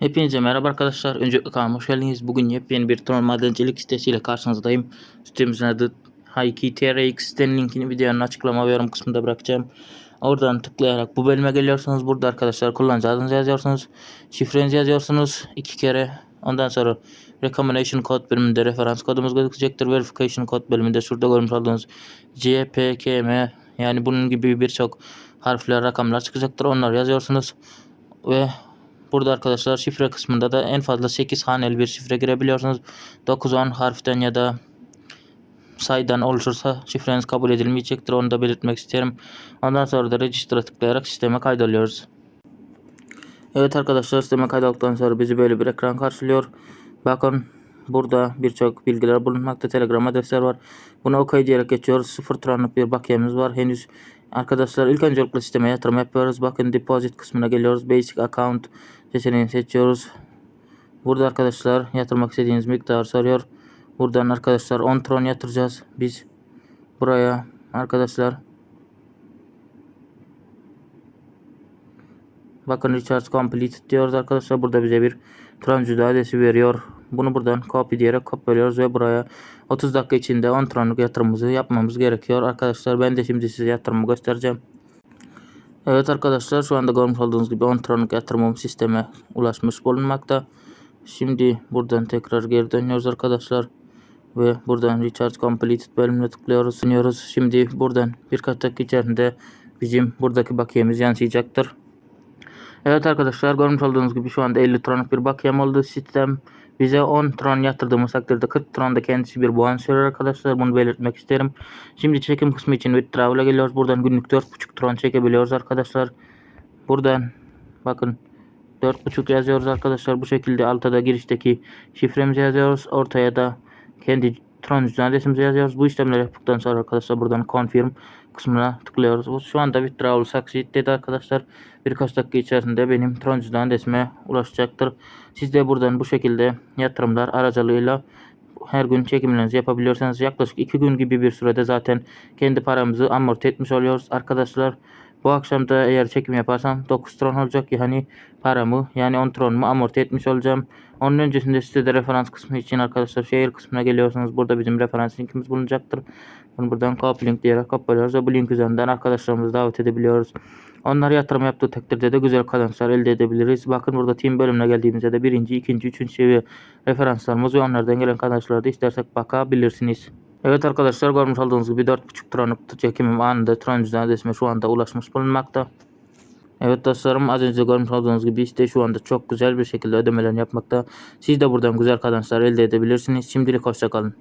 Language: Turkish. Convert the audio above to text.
Hepinize merhaba arkadaşlar. Öncelikle kanalıma hoş geldiniz. Bugün yepyeni bir Tron madencilik sitesiyle karşınızdayım. Sitemizin adı Hayki TRX sitenin linkini videonun açıklama ve yorum kısmında bırakacağım. Oradan tıklayarak bu bölüme geliyorsunuz. Burada arkadaşlar kullanıcı adınızı yazıyorsunuz. Şifrenizi yazıyorsunuz iki kere. Ondan sonra Recommendation Code bölümünde referans kodumuz gözükecektir. Verification Code bölümünde şurada görmüş olduğunuz CPKM yani bunun gibi birçok harfler, rakamlar çıkacaktır. Onları yazıyorsunuz. Ve Burada arkadaşlar şifre kısmında da en fazla 8 haneli bir şifre girebiliyorsunuz. 9-10 harften ya da sayıdan oluşursa şifreniz kabul edilmeyecektir. Onu da belirtmek isterim. Ondan sonra da register'a tıklayarak sisteme kaydoluyoruz. Evet arkadaşlar sisteme kaydolduktan sonra bizi böyle bir ekran karşılıyor. Bakın burada birçok bilgiler bulunmakta. Telegram adresler var. Bunu OK diyerek geçiyoruz. 0 tronluk bir bakiyemiz var. Henüz arkadaşlar ilk öncelikle sisteme yatırım yapıyoruz. Bakın deposit kısmına geliyoruz. Basic account seçeneğini seçiyoruz. Burada arkadaşlar yatırmak istediğiniz miktar soruyor. Buradan arkadaşlar 10 tron yatıracağız. Biz buraya arkadaşlar Bakın recharge complete diyoruz arkadaşlar. Burada bize bir tron adresi veriyor. Bunu buradan copy diyerek kopyalıyoruz ve buraya 30 dakika içinde 10 tronluk yatırımımızı yapmamız gerekiyor. Arkadaşlar ben de şimdi size yatırımı göstereceğim. Evet arkadaşlar şu anda görmüş olduğunuz gibi 10 tronluk yatırımım sisteme ulaşmış bulunmakta. Şimdi buradan tekrar geri dönüyoruz arkadaşlar. Ve buradan recharge completed bölümüne tıklıyoruz. Sunuyoruz. Şimdi buradan birkaç dakika içerisinde bizim buradaki bakiyemiz yansıyacaktır. Evet arkadaşlar görmüş olduğunuz gibi şu anda 50 tronluk bir bakiyem oldu. Sistem bize 10 tron yatırdığımız takdirde 40 tron da kendisi bir puan sürer arkadaşlar. Bunu belirtmek isterim. Şimdi çekim kısmı için withdrawal'a geliyoruz. Buradan günlük 4.5 tron çekebiliyoruz arkadaşlar. Buradan bakın 4.5 yazıyoruz arkadaşlar. Bu şekilde altta da girişteki şifremizi yazıyoruz. Ortaya da kendi tron adresimizi yazıyoruz. Bu işlemleri yaptıktan sonra arkadaşlar buradan confirm kısmına tıklıyoruz. Şu anda withdrawal succeed dedi arkadaşlar. Birkaç dakika içerisinde benim tron adresime ulaşacaktır. Siz de buradan bu şekilde yatırımlar aracılığıyla her gün çekimlerinizi yapabiliyorsanız yaklaşık 2 gün gibi bir sürede zaten kendi paramızı amorti etmiş oluyoruz arkadaşlar. Bu akşam da eğer çekim yaparsam 9 tron olacak yani paramı yani 10 tronumu amorti etmiş olacağım. Onun öncesinde sitede referans kısmı için arkadaşlar şehir kısmına geliyorsanız burada bizim referans linkimiz bulunacaktır. Bunu buradan copy link diyerek kopyalıyoruz ve bu link üzerinden arkadaşlarımızı davet edebiliyoruz. Onlara yatırım yaptığı takdirde de güzel kazançlar elde edebiliriz. Bakın burada team bölümüne geldiğimizde de birinci, ikinci, üçüncü seviye referanslarımız ve onlardan gelen kazançlara da istersek bakabilirsiniz. Evet arkadaşlar görmüş olduğunuz gibi 4.5 tronluk çekimim anında tron adresime şu anda ulaşmış bulunmakta. Evet dostlarım az önce görmüş olduğunuz gibi işte şu anda çok güzel bir şekilde ödemelerini yapmakta. Siz de buradan güzel kazançlar elde edebilirsiniz. Şimdilik hoşçakalın.